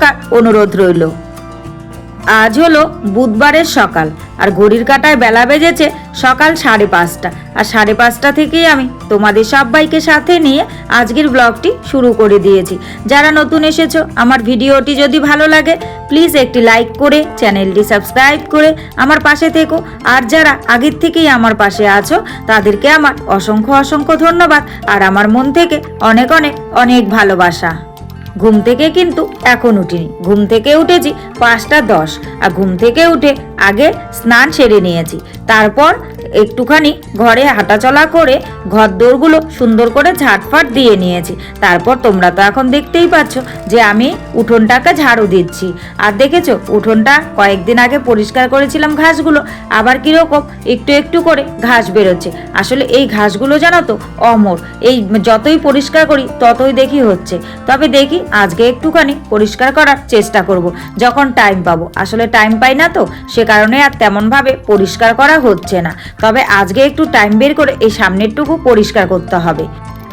থাকার অনুরোধ রইল। আজ হলো বুধবারের সকাল, আর ঘড়ির কাটায় বেলা বেজেছে সকাল সাড়ে পাঁচটা। আর সাড়ে পাঁচটা থেকেই আমি তোমাদের সবাইকে সাথে নিয়ে আজকের ব্লগটি শুরু করে দিয়েছি। যারা নতুন এসেছ, আমার ভিডিওটি যদি ভালো লাগে প্লিজ একটি লাইক করে, চ্যানেলটি সাবস্ক্রাইব করে আমার পাশে থেকো। আর যারা আগের থেকেই আমার পাশে আছো, তাদেরকে আমার অসংখ্য অসংখ্য ধন্যবাদ, আর আমার মন থেকে অনেক অনেক অনেক ভালোবাসা। ঘুম থেকে কিন্তু এখন উঠিনি। ঘুম থেকে উঠেছি পাঁচটা দশ। আর ঘুম থেকে উঠে আগে স্নান সেরে নিয়েছি। তারপর একটুখানি ঘরে হাঁটাচলা করে ঘর দৌড়গুলো সুন্দর করে ঝাটফাট দিয়ে নিয়েছি। তারপর তোমরা তো এখন দেখতেই পাচ্ছ যে আমি উঠোনটাকে ঝাড়ু দিচ্ছি। আর দেখেছ, উঠোনটা কয়েকদিন আগে পরিষ্কার করেছিলাম ঘাসগুলো, আবার কীরকম একটু একটু করে ঘাস বেরোচ্ছে। আসলে এই ঘাসগুলো জানো তো অমর, এই যতই পরিষ্কার করি ততই দেখি হচ্ছে। তবে দেখি আজকে একটুখানি পরিষ্কার করার চেষ্টা করব, যখন টাইম পাবো। আসলে টাইম পাই না তো, সে কারণে আর তেমনভাবে পরিষ্কার করা হচ্ছে না। তবে আজকে একটু টাইম বের করে এই সামনেরটুকু পরিষ্কার করতে হবে।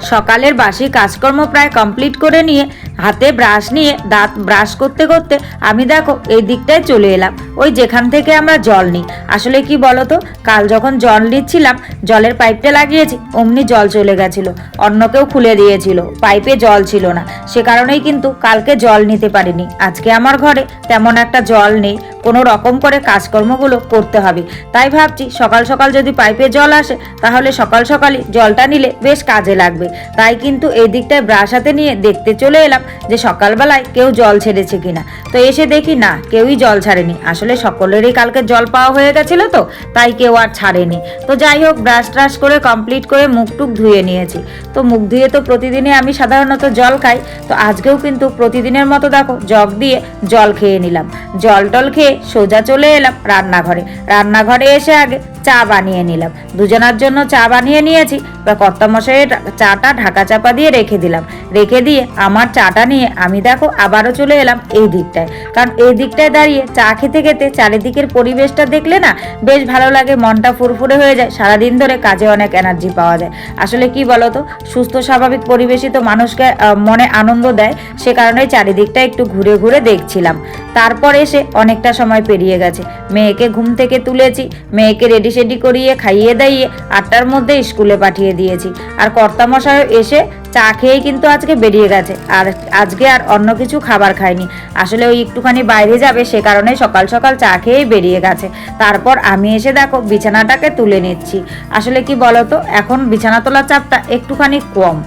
সকালের বাসি কাজকর্ম প্রায় কমপ্লিট করে নিয়ে হাতে ব্রাশ নিয়ে দাঁত ব্রাশ করতে করতে আমি দেখো এই দিকটায় চলে এলাম। ওই যেখান থেকে আমরা জল নিই। আসলে কি বলতো? কাল যখন জল নিচ্ছিলাম, জলের পাইপটা লাগিয়েছি, অমনি জল চলে গেছিল। অন্য কেউ খুলে দিয়েছিল। পাইপে জল ছিল না। সে কারণেই কিন্তু কালকে জল নিতে পারিনি। আজকে আমার ঘরে তেমন একটা জল নেই। কোনো রকম করে কাজকর্মগুলো করতে হবে। তাই ভাবছি, সকাল সকাল যদি পাইপে জল আসে, তাহলে সকাল সকালই জলটা নিলে বেশ কাজে লাগবে। তাই কিন্তু এই দিকটায় ব্রাশ হাতে নিয়ে দেখতে চলে এলাম। যে সকালবেলায় কেউ জল ছেড়েছে কিনা। তো এসে দেখি, না, কেউই জল ছাড়েনি। আসলে সকলেরই কালকে জল পাওয়া হয়ে গেছিল তো, তাই কেউ আর ছাড়েনি। তো যাই হোক ব্রাশ ট্রাশ করে কমপ্লিট করে মুখ টুক ধুয়ে নিয়েছি। তো মুখ ধুয়ে তো প্রতিদিনই আমি সাধারণত জল খাই। তো আজকেও কিন্তু প্রতিদিনের মতো দেখো, জগ দিয়ে জল খেয়ে নিলাম। জল টল খেয়ে সোজা চলে এলাম রান্নাঘরে। রান্নাঘরে এসে আগে চা বানিয়ে নিলাম। দুজনার জন্য চা বানিয়ে নিয়েছি। বা কর্তামশাইয়ের চাটা ঢাকা চাপা দিয়ে রেখে দিলাম। রেখে দিয়ে আমার চাটা নিয়ে আমি দেখো আবারও চলে এলাম এই দিকটায়। কারণ এই দিকটায় দাঁড়িয়ে চা খেতে খেতে চারিদিকের পরিবেশটা দেখলে না বেশ ভালো লাগে, মনটা ফুরফুরে হয়ে যায়। সারাদিন ধরে কাজে অনেক এনার্জি পাওয়া যায়। আসলে কি বলতো, সুস্থ, স্বাভাবিক পরিবেশই তো মানুষকে মনে আনন্দ দেয়। সে কারণে চারিদিকটা একটু ঘুরে ঘুরে দেখছিলাম। তারপর এসে অনেকটা সময় পেরিয়ে গেছে। মেয়েকে ঘুম থেকে তুলেছি। মেয়েকে রেডি সেডি করিয়ে খাইয়ে দাইয়ে আটটার মধ্যে স্কুলে পাঠিয়ে দিয়েছি। আর কর্তামশায় এসে চা খেয়েই কিন্তু আজকে বেরিয়ে গেছে। আর আজকে আর অন্য কিছু খাবার খায়নি। আসলে ওই একটুখানি বাইরে যাবে, সে কারণে সকাল সকাল চা খেয়েই বেরিয়ে গেছে। তারপর আমি এসে দেখো বিছানাটাকে তুলে নিচ্ছি। আসলে কি বলতো, এখন বিছানা তোলার চাপটা একটুখানি কম।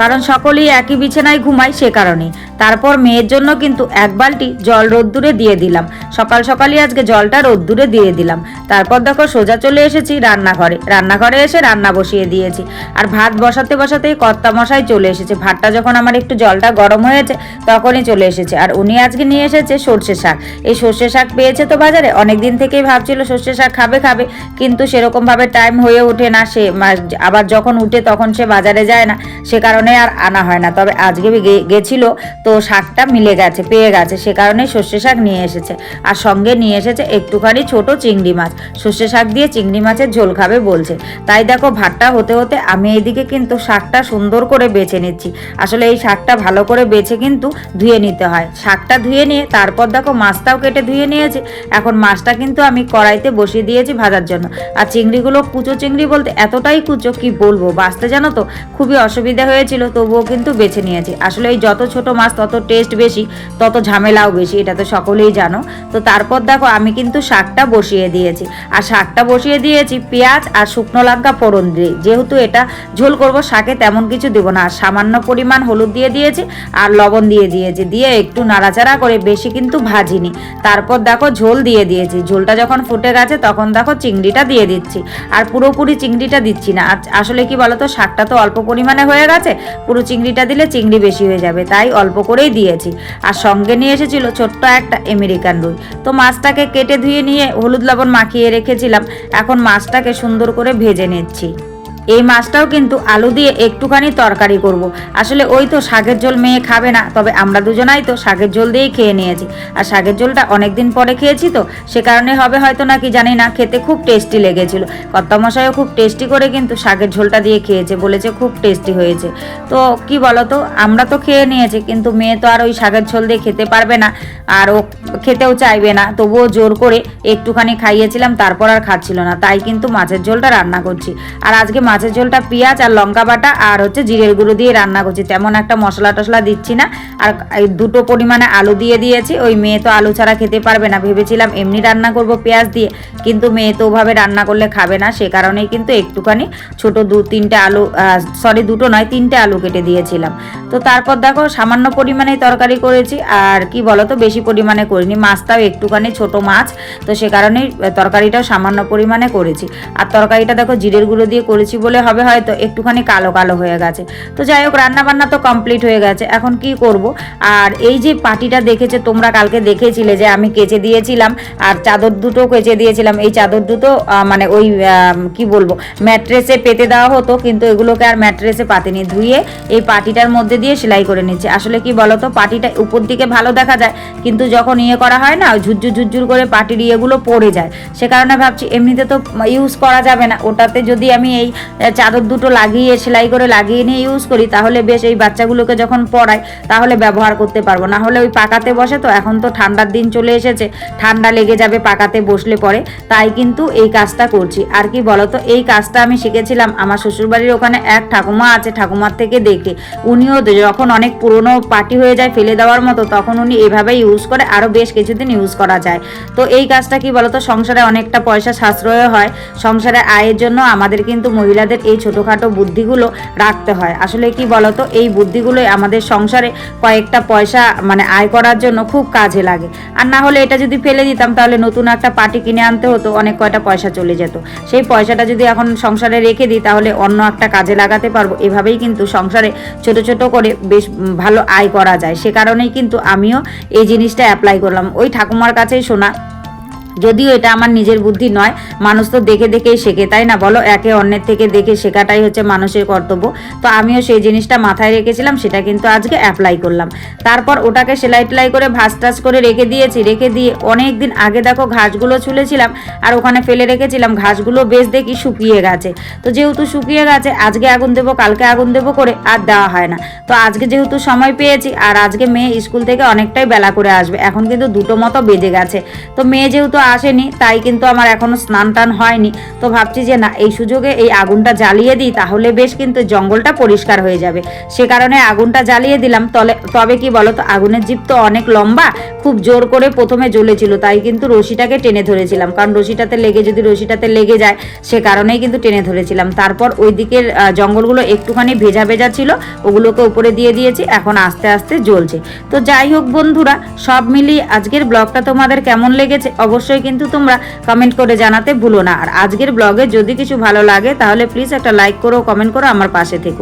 কারণ সকলেই একই বিছানায় ঘুমায় সে কারণেই। তারপর মেয়ের জন্য কিন্তু এক বালতি জল রোদ্দুরে দিয়ে দিলাম। সকাল সকালই আজকে জলটা রোদ্দুরে দিয়ে দিলাম। তারপর দেখো সোজা চলে এসেছি রান্নাঘরে। রান্নাঘরে এসে রান্না বসিয়ে দিয়েছি। আর ভাত বসাতে বসাতেই কর্তা মশাই চলে এসেছে। ভাতটা যখন আমার একটু জলটা গরম হয়েছে, তখনই চলে এসেছে। আর উনি আজকে নিয়ে এসেছে সর্ষে শাক। এই সর্ষে শাক পেয়েছে তো বাজারে? অনেক দিন থেকেই ভাবছিল সর্ষে শাক খাবে খাবে। কিন্তু সেরকমভাবে টাইম হয়ে ওঠে না। সে আবার যখন উঠে তখন সে বাজারে যায় না। সে কারণে আর আনা হয় না। তবে আজকে গেছিল তো শাকটা মিলে গেছে, পেয়ে গেছে। সে কারণে সর্ষে শাক নিয়ে এসেছে। আর সঙ্গে নিয়ে এসেছে একটুখানি ছোট চিংড়ি মাছ। সর্ষে শাক দিয়ে চিংড়ি মাছের ঝোল খাবে বলছে। তাই দেখো ভাতটা হতে হতে আমি এইদিকে কিন্তু শাকটা সুন্দর করে বেছে নিচ্ছি। আসলে এই শাকটা ভালো করে বেছে কিন্তু ধুয়ে নিতে হয়। শাকটা ধুয়ে নিয়ে তারপর দেখো মাছটাও কেটে ধুয়ে নিয়েছি। এখন মাছটা কিন্তু আমি কড়াইতে বসিয়ে দিয়েছি ভাজার জন্য। আর চিংড়িগুলো কুচো চিংড়ি বলতে এতটাই কুচো কি বলব? বাঁচতে জানো তো? খুবই অসুবিধা হয়েছিল, তবুও কিন্তু বেছে নিয়েছি। আসলে এই যত ছোট মাছ তত টেস্ট বেশি, তত ঝামেলাও বেশি, এটা তো সকলেই জানো। তো তারপর দেখো আমি কিন্তু শাকটা বসিয়ে দিয়েছি। আর শাকটা বসিয়ে দিয়েছি পেঁয়াজ আর শুকনো লঙ্কা ফোড়ন দিয়ে। যেহেতু এটা ঝোল করব, শাকে তেমন কিছু দেবো না। আর সামান্য পরিমাণ হলুদ দিয়ে দিয়েছি আর লবণ দিয়ে দিয়েছি। দিয়ে একটু নাড়াচাড়া করে বেশি কিন্তু ভাজিনি। তারপর দেখো ঝোল দিয়ে দিয়েছি। ঝোলটা যখন ফুটে গেছে তখন দেখো চিংড়িটা দিয়ে দিচ্ছি। আর পুরোপুরি চিংড়িটা দিচ্ছি না। আসলে কি বলতো, শাকটা তো অল্প পরিমাণে হয়ে গেছে, পুরো চিংড়িটা দিলে চিংড়ি বেশি হয়ে যাবে। তাই অল্প করেই দিয়েছি। আর সঙ্গে নিয়ে এসেছিল ছোট্ট একটা আমেরিকান রুই। তো মাছটাকে কেটে ধুয়ে নিয়ে হলুদ লবণ মাখিয়ে রেখেছিলাম। এখন মাছটাকে সুন্দর করে ভেজে নিচ্ছি। এই মাছটাও কিন্তু আলু দিয়ে একটুখানি তরকারি করব। আসলে ওই তো শাকের ঝোল মেয়ে খাবে না, তবে আমরা দুজনাই তো শাকের ঝোল দিয়েই খেয়ে নিয়েছি। আর শাকের ঝোলটা অনেক দিন পরে খেয়েছি তো, সে কারণে হবে হয়তো নাকি জানি না, খেতে খুব টেস্টি লেগেছিল। কর্তামশাইও খুব টেস্টি করে কিন্তু শাকের ঝোলটা দিয়ে খেয়েছে, বলেছে খুব টেস্টি হয়েছে। তো কি বলো তো আমরা তো খেয়ে নিয়েছি, কিন্তু মেয়ে তো আর ওই শাকের ঝোল দিয়ে খেতে পারবে না, আর ও খেতেও চাইবে না। তবুও জোর করে একটুখানি খাইয়েছিলাম, তারপর আর খাচ্ছিল না, তাই কিন্তু মাছের ঝোলটা রান্না করছি। আর আজকে মাছের ঝোলটা পেঁয়াজ আর লঙ্কা বাটা আর হচ্ছে জিরের গুঁড়ো দিয়ে রান্না করছি। তেমন একটা মশলা টশলা দিচ্ছি না। আর দুটো পরিমাণে আলু দিয়ে দিয়েছি। ওই মেয়ে তো আলু ছাড়া খেতে পারবে না। ভেবেছিলাম এমনি রান্না করব পেঁয়াজ দিয়ে। কিন্তু মেয়ে তো ওভাবে রান্না করলে খাবে না। সে কারণেই কিন্তু একটুখানি ছোট দু তিনটে আলু সরি দুটো নয়, তিনটে আলু কেটে দিয়েছিলাম। তো তারপর দেখো সামান্য পরিমাণে তরকারি করেছি। আর কি বলো তো বেশি পরিমাণে করিনি। মাছটাও একটুখানি ছোট মাছ। তো সে কারণেই তরকারিটাও সামান্য পরিমাণে করেছি। আর তরকারিটা দেখো জিরের গুঁড়ো দিয়ে করেছি বলে হবে হয়তো একটুখানি কালো কালো হয়ে গেছে। তো যাই হোক রান্না বান্না তো কমপ্লিট হয়ে গেছে। এখন কি করব? আর এই যে পাটিটা দেখেছে, তোমরা কালকে দেখেছিলে যে আমি কেচে দিয়েছিলাম, আর চাদর দুটো কেচে দিয়েছিলাম। এই চাদর দুটো মানে ওই কি বলব, ম্যাট্রেসে পেতে দেওয়া হতো, কিন্তু এগুলোকে আর ম্যাট্রেসে পাতিনি। ধুয়ে এই পাটিটার মধ্যে দিয়ে সেলাই করে নিচ্ছে। আসলে কি বলতো, পাটিটা উপর দিকে ভালো দেখা যায়, কিন্তু যখন ইয়ে করা হয় না ঝুরঝুর ঝুরঝুর করে পাটির ইয়েগুলো পড়ে যায়। সে কারণে ভাবছি, এমনিতে তো ইউজ করা যাবে না। ওটাতে যদি আমি এই চাদর দুটো লাগিয়ে, সেলাই করে লাগিয়ে নিয়ে ইউজ করি, তাহলে বেশ এই বাচ্চাগুলোকে যখন পড়াই তাহলে ব্যবহার করতে পারব। না হলে ওই পাকাতে বসে তো, এখন তো ঠান্ডার দিন চলে এসেছে, ঠান্ডা লেগে যাবে, পাকাতে বসলে পরে। তাই কিন্তু এই কাজটা করছি। আর কি বলতো, এই কাজটা আমি শিখেছিলাম, আমার শ্বশুরবাড়ির ওখানে এক ঠাকুমা আছে, ঠাকুমার থেকে দেখে। উনিও যখন অনেক পুরনো পার্টি হয়ে যায়, ফেলে দেওয়ার মতো, তখন উনি এভাবে ইউজ করে আরও বেশ কিছুদিন ইউজ করা যায়। তো এই কাজটা কি বলতো, সংসারে অনেকটা পয়সা সাশ্রয় হয়। সংসারে আয়ের জন্য আমাদের কিন্তু মহিলাদের এই ছোটোখাটো বুদ্ধিগুলো রাখতে হয়। আসলে কি বলতো, এই বুদ্ধিগুলোই আমাদের সংসারে কয়েকটা পয়সা মানে আয় করার জন্য খুব কাজে লাগে। আর না হলে এটা যদি ফেলে দিতাম, তাহলে নতুন একটা পার্টি কিনে আনতে হতো, অনেক কয়টা পয়সা চলে যেত। সেই পয়সাটা যদি এখন সংসারে রেখে দিই, তাহলে অন্য একটা কাজে লাগাতে পারব। এভাবেই কিন্তু সংসারে ছোট ছোট করে বেশ ভালো আয় করা যায়। সে কারণেই কিন্তু আমিও এই জিনিসটা অ্যাপ্লাই করলাম। ওই ঠাকুমার কাছেই শোনা যদিও এটা আমার নিজের বুদ্ধি নয়, মানুষ তো দেখে দেখেই শেখে, তাই না? বলো, একে অন্যের থেকে দেখে শেখাটাই হচ্ছে মানুষের কর্তব্য। তো আমিও সেই জিনিসটা মাথায় রেখেছিলাম, সেটা কিন্তু আজকে অ্যাপ্লাই করলাম। তারপর ওটাকে সেলাই টেলাই করে ভাস টাস করে রেখে দিয়েছি, রেখে দিয়ে অনেক দিন আগে দেখো ঘাসগুলো ছুলেছিলাম, আর ওখানে ফেলে রেখেছিলাম, ঘাসগুলো বেশ দেখি শুকিয়ে গেছে। তো যেহেতু শুকিয়ে গেছে, আজকে আগুন দেবো, কালকে আগুন দেবো করে আর দেওয়া হয় না। তো আজকে যেহেতু সময় পেয়েছি, আর আজকে মেয়ে স্কুল থেকে অনেকটাই বেলা করে আসবে, এখন কিন্তু দুটো মতো বেজে গেছে। তো মেয়ে যেহেতু আসেনি, তাই কিন্তু আমার এখনও স্নান টান হয়নি। তো ভাবছি যে না, এই সুযোগে এই আগুনটা জ্বালিয়ে দিই, তাহলে বেশ কিন্তু জঙ্গলটা পরিষ্কার হয়ে যাবে। সে কারণে আগুনটা জ্বালিয়ে দিলাম, তলে তবে কি বলো তো আগুনের জিপ তো অনেক লম্বা, খুব জোর করে প্রথমে জ্বলেছিল, তাই কিন্তু রশিটাকে টেনে ধরেছিলাম। কারণ রশিটাতে লেগে, যদি রশিটাতে লেগে যায়, সে কারণেই কিন্তু টেনে ধরেছিলাম। তারপর ওই দিকের জঙ্গলগুলো একটুখানি ভেজা ভেজা ছিল, ওগুলোকে উপরে দিয়ে দিয়েছি, এখন আস্তে আস্তে জ্বলছে। তো যাই হোক বন্ধুরা, সব মিলিয়ে আজকের ব্লগটা তোমাদের কেমন লেগেছে অবশ্যই কিন্তু তোমরা কমেন্ট করে জানাতে ভুলো না। আর আজকের ব্লগে যদি কিছু ভালো লাগে, তাহলে প্লিজ একটা লাইক করো কমেন্ট করো, আমার পাশে থেকো।